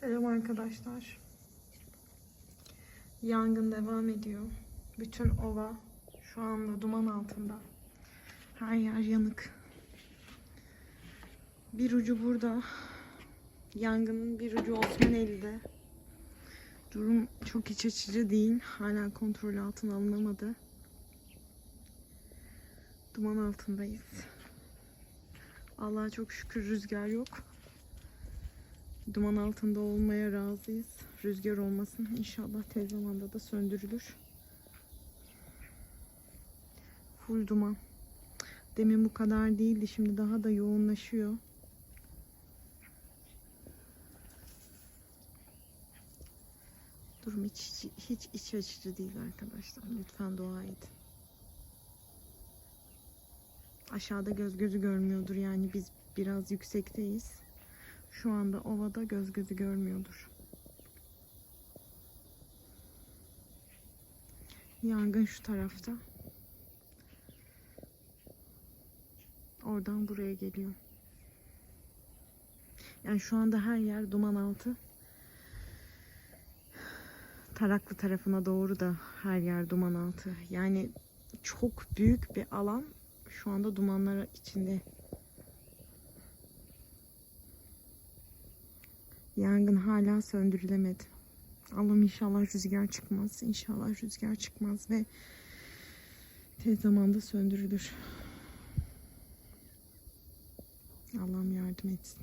Selam arkadaşlar. Yangın devam ediyor. Bütün ova şu anda duman altında. Her yer yanık. Bir ucu burada. Yangının bir ucu Osmaneli'de. Durum çok iç açıcı değil. Hala kontrol altına alınamadı. Duman altındayız. Allah'a çok şükür rüzgar yok. Duman altında olmaya razıyız. Rüzgar olmasın. İnşallah tez zamanda da söndürülür. Full duman. Demin bu kadar değildi. Şimdi daha da yoğunlaşıyor. Durum hiç, hiç iç açıcı değil arkadaşlar. Lütfen dua edin. Aşağıda göz gözü görmüyordur. Yani biz biraz yüksekteyiz. Şu anda ovada göz gözü görmüyordur. Yangın şu tarafta. Oradan buraya geliyor. Yani şu anda her yer duman altı. Taraklı tarafına doğru da her yer duman altı. Yani çok büyük bir alan şu anda dumanlar içinde. Yangın hala söndürülemedi. Allah'ım inşallah rüzgar çıkmaz. İnşallah rüzgar çıkmaz ve tez zamanda söndürülür. Allah'ım yardım etsin.